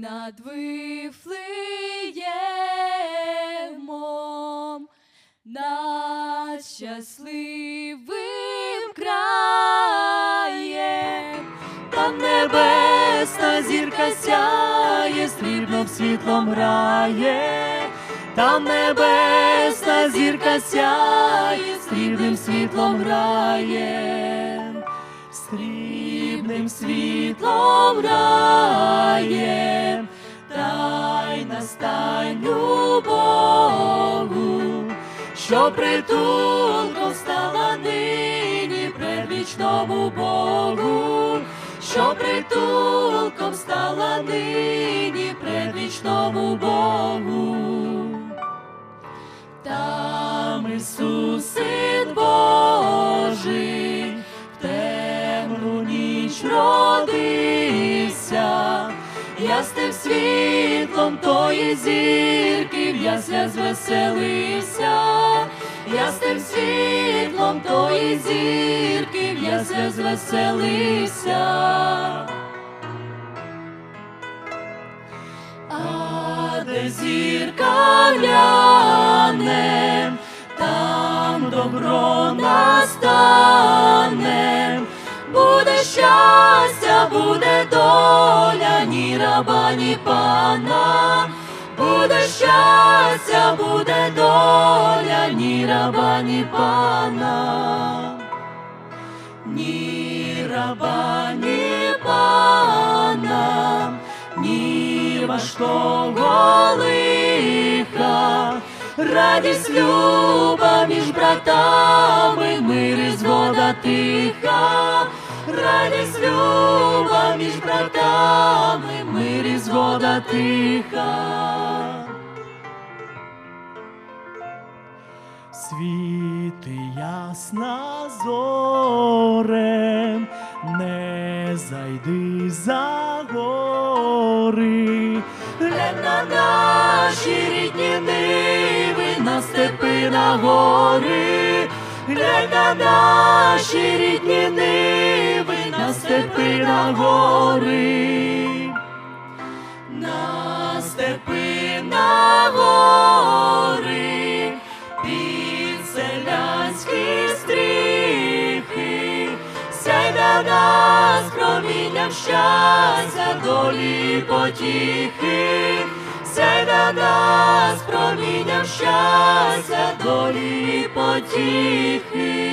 над Вифлеємом, над щасливим краєм, там небесна зірка сяє, срібним світлом грає, там небесна зірка сяє, срібним світлом грає, срібним світлом грає, дай настайню Богу, що притулком стала нині предвічному Богу, що притулком стала нині предвічному Богу. Там Ісус, ніч родився, ясним світлом тої зірки в ясля звеселився, ясним світлом тої зірки в ясля звеселився. А де зірка гляне, там добро настане, буде доля, ні раба, ні пана, буде щастя, буде доля, ні раба, ні пана. Ні раба, ні пана, ні важкого лиха, радість люба між братами, мир і згода тиха, радість люба між братами, мир і згода тиха. Світи ясна зорем, не зайди за гори, Глянь на наші рідні ниви, на степи на гори, глянь на наші рідні ниви, на степи на гори, на степи на гори, під селянські стріхи, сяй на нас промінням щастя, долі потіхи, сяй на нас промінням щастя, долі потіхи.